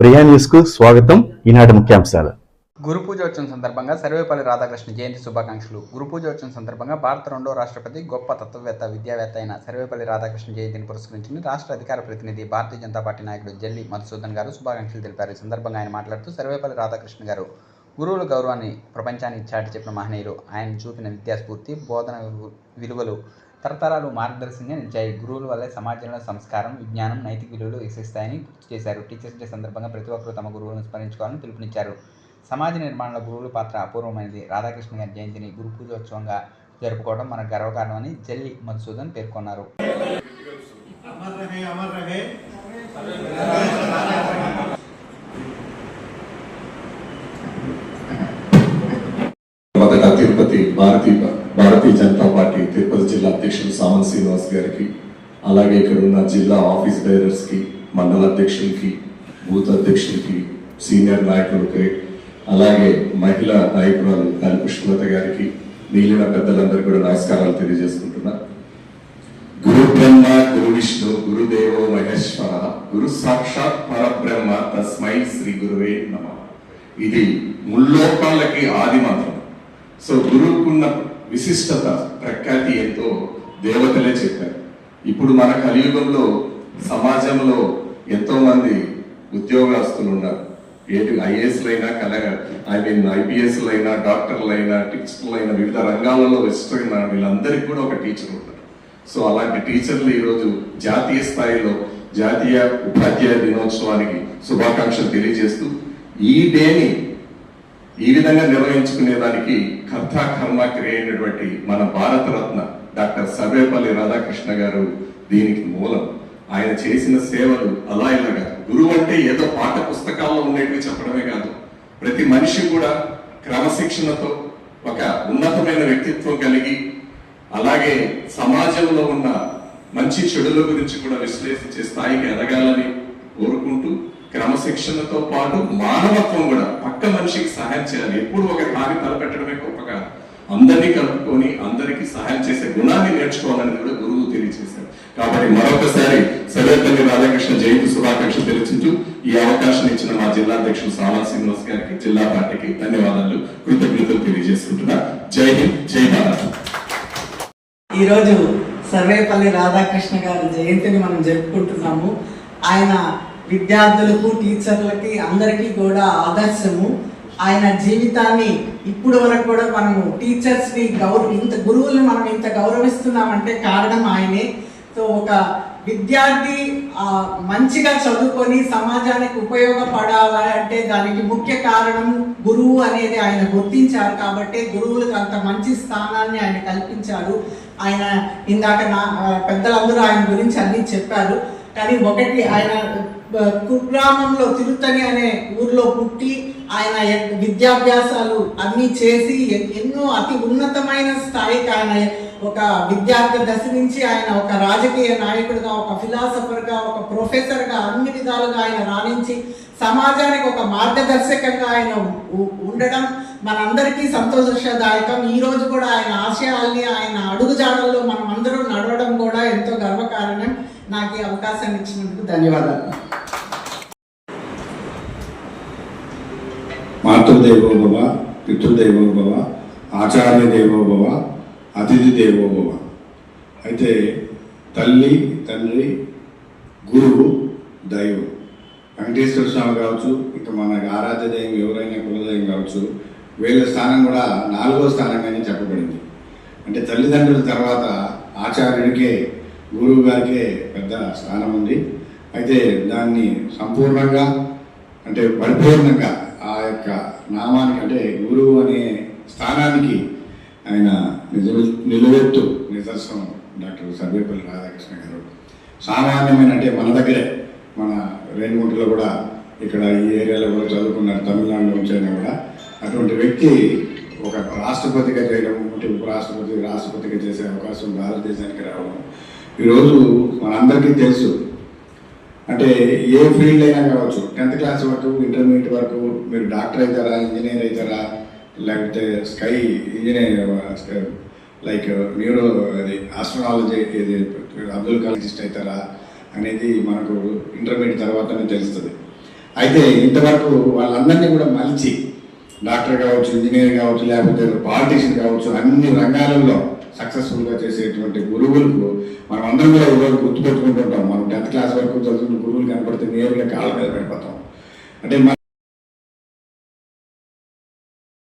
ప్రియా న్యూస్కు స్వాగతం. ఈనాటి ముఖ్యాంశాలు. గురు పూజోత్సవం సందర్భంగా సర్వేపల్లి రాధాకృష్ణ జయంతి శుభాకాంక్షలు. గురు పూజోత్సవం సందర్భంగా భారత రెండో రాష్ట్రపతి గొప్ప తత్వవేత్త విద్యావేత్త అయిన సర్వేపల్లి రాధాకృష్ణ జయంతిని పురస్కరించుకుని రాష్ట్ర అధికార ప్రతినిధి భారతీయ జనతా పార్టీ నాయకుడు జల్లి మధుసూదన్ గారు. శుభాకాంక్షలు తెలిపారు. ఈ సందర్భంగా ఆయన మాట్లాడుతూ సర్వేపల్లి రాధాకృష్ణ గారు గురువుల గౌరవాన్ని ప్రపంచానికి చాటి చెప్పిన మహనీయులు. ఆయన చూపిన విద్యాస్ఫూర్తి బోధన విలువలు తరతరాలు మార్గదర్శనంగా నిలిచాయి. గురువుల వల్ల సమాజంలో సంస్కారం విజ్ఞానం నైతిక విలువలు విశిస్తాయని గుర్తు చేశారు. టీచర్స్ డే సందర్భంగా ప్రతి ఒక్కరూ తమ గురువులను స్మరించుకోవాలని పిలుపునిచ్చారు. సమాజ నిర్మాణంలో గురువుల పాత్ర అపూర్వమైనది. రాధాకృష్ణ గారి జయంతిని గురు పూజోత్సవంగా జరుపుకోవడం మన గర్వకారణమని జల్లి మధుసూదన్ పేర్కొన్నారు. తిరుపతి భారతీయ భారతీయ జనతా పార్టీ జిల్లా అధ్యక్షులు సామన్ శ్రీనివాస్ గారికి అలాగే ఇక్కడ ఉన్న జిల్లా ఆఫీస్ బేరర్స్ మండల అధ్యక్షులకి బూత్ అధ్యక్షులకి సీనియర్ నాయకులకి అలాగే మహిళా నాయకురాలు కాలి పుష్పలత గారికి మిగిలిన పెద్దలందరూ కూడా నమస్కారాలు తెలియజేసుకుంటున్నా. గురు బ్రహ్మ గురు విష్ణు గురుదేవో మహేశ్వర గురు సాక్షాత్ పరబ్రహ్మ తస్మై శ్రీ గురువే నమ. ఇది ముల్లోకాలకి ఆది మంత్రం. సో గురువుకున్న విశిష్టత ప్రఖ్యాతి ఎంతో దేవతలే చెప్పారు. ఇప్పుడు మన కలియుగంలో సమాజంలో ఎంతో మంది ఉద్యోగస్తులు ఉన్నారు. ఏది ఐఏఎస్లైనా కల ఐ మీన్ ఐపీఎస్లైనా డాక్టర్లైనా టీచర్లైనా వివిధ రంగాలలో విస్తృన్న వీళ్ళందరికీ కూడా ఒక టీచర్ ఉంటారు. సో అలాంటి టీచర్లు ఈరోజు జాతీయ స్థాయిలో జాతీయ ఉపాధ్యాయ దినోత్సవానికి శుభాకాంక్షలు తెలియజేస్తూ ఈ డేని ఈ విధంగా నిర్వహించుకునేదానికి కర్త కర్మ క్రియ అయినటువంటి మన భారతరత్న డాక్టర్ సర్వేపల్లి రాధాకృష్ణ గారు దీనికి మూలం. ఆయన చేసిన సేవలు అలా ఇలాగా. గురువు అంటే ఏదో పాఠ పుస్తకాల్లో ఉండేటివి చెప్పడమే కాదు. ప్రతి మనిషి కూడా క్రమశిక్షణతో ఒక ఉన్నతమైన వ్యక్తిత్వం కలిగి అలాగే సమాజంలో ఉన్న మంచి చెడుల గురించి కూడా విశ్లేషించే స్థాయికి ఎదగాలని కోరుకుంటూ క్రమశిక్షణతో పాటు మానవత్వం కూడా పక్క మనిషికి సహాయం చేయాలి. ఎప్పుడు ఒక తాగి తలపెట్టడమే గొప్ప కాదు. అందరినీ కలుపుకొని అందరికీ సహాయం చేసే గుణాన్ని నేర్చుకోవాలని కూడా గురువు తెలియజేశారు కాబట్టి మరొకసారి సర్వేపల్లి రాధాకృష్ణ జయంతి శుభాకాంక్షలు తెలియజేస్తూ ఈ అవకాశం ఇచ్చిన మా జిల్లా అధ్యక్షుడు సామా శ్రీనివాస్ గారికి జిల్లా పార్టీకి ధన్యవాదాలు కృతజ్ఞతలు తెలియజేసుకుంటున్నా. జై హింద్ జై భారత్. ఈరోజు సర్వేపల్లి రాధాకృష్ణ గారి జయంతిని మనం జరుపుకుంటున్నాము. ఆయన విద్యార్థులకు టీచర్లకి అందరికీ కూడా ఆదర్శము. ఆయన జీవితాన్ని ఇప్పుడు వరకు కూడా మనము టీచర్స్ని గౌరవ ఇంత గురువులు మనం ఇంత గౌరవిస్తున్నామంటే కారణం ఆయనే. సో ఒక విద్యార్థి ఆ, మంచిగా చదువుకొని సమాజానికి ఉపయోగపడాలి అంటే దానికి ముఖ్య కారణం గురువు అనేది ఆయన గుర్తించారు కాబట్టి గురువులకు అంత మంచి స్థానాన్ని ఆయన కల్పించారు. ఆయన ఇందాక నా పెద్దలందరూ ఆయన గురించి అన్ని చెప్పారు. కానీ ఒకటి ఆయన కుగ్రామంలో తిరుతని అనే ఊర్లో పుట్టి ఆయన విద్యాభ్యాసాలు అన్నీ చేసి ఎన్నో అతి ఉన్నతమైన స్థాయికి ఆయన ఒక విద్యార్థి దశ నుంచి ఆయన ఒక రాజకీయ నాయకుడిగా ఒక ఫిలాసఫర్గా ఒక ప్రొఫెసర్గా అన్ని విధాలుగా ఆయన రాణించి సమాజానికి ఒక మార్గదర్శకంగా ఆయన ఉండడం మనందరికీ సంతోషదాయకం. ఈ రోజు కూడా ఆయన ఆశయాల్ని ఆయన అడుగుజాడల్లో మనం అందరూ నడవడం కూడా ఎంతో గర్వకారణం. నాకు ఈ అవకాశం ఇచ్చినందుకు ధన్యవాదాలు. మాతృదేవోభవ పితృదేవోభవ ఆచార్య దేవోభవ అతిథి దేవోభవ. అయితే తల్లి తండ్రి గురువు దైవం. వెంకటేశ్వర స్వామి కావచ్చు ఇంకా మన ఆరాధ్య దైవం ఎవరైనా కులదైవం కావచ్చు వీళ్ళ స్థానం కూడా నాలుగో స్థానంగానే చెప్పబడింది. అంటే తల్లిదండ్రుల తర్వాత ఆచార్యుడికే గురువు గారికే పెద్ద స్థానం ఉంది. అయితే దాన్ని సంపూర్ణంగా అంటే పరిపూర్ణంగా ఆ యొక్క నామానికి అంటే గురువు అనే స్థానానికి ఆయన నిజ నిలువెత్తు నిదర్శనం డాక్టర్ సర్వేపల్లి రాధాకృష్ణ గారు. సామాన్యమైన అంటే మన దగ్గరే మన రేణిగుంటలో కూడా ఇక్కడ ఈ ఏరియాలో కూడా చదువుకున్నారు తమిళనాడు నుంచి అయినా కూడా అటువంటి వ్యక్తి ఒక రాష్ట్రపతిగా చేయడం అంటే ఉపరాష్ట్రపతి రాష్ట్రపతిగా చేసే అవకాశం భారతదేశానికి రావడం ఈరోజు మనందరికీ తెలుసు. అంటే ఏ ఫీల్డ్ అయినా కావచ్చు టెన్త్ క్లాస్ వరకు ఇంటర్మీడియట్ వరకు మీరు డాక్టర్ అవుతారా ఇంజనీర్ అవుతారా లేకపోతే స్కై ఇంజనీర్ లైక్ న్యూరో అది ఆస్ట్రాలజీ ఇది అబ్దుల్ కలామిస్ట్ అవుతారా అనేది మనకు ఇంటర్మీడియట్ తర్వాతనే తెలుస్తుంది. అయితే ఇంతవరకు వాళ్ళందరినీ కూడా మలిచి డాక్టర్ కావచ్చు ఇంజనీర్ కావచ్చు లేకపోతే పాలిటీషియన్ కావచ్చు అన్ని రంగాలలో సక్సెస్ఫుల్గా చేసేటువంటి గురువులకు మనం అందరం కూడా ఈరోజు గుర్తుపెట్టుకుంటుంటాం. మనం టెన్త్ క్లాస్ వరకు చదువుతున్న గురువులు కనపడితే నేరుగా కాళ్ళ మీద పడిపోతాం. అంటే మన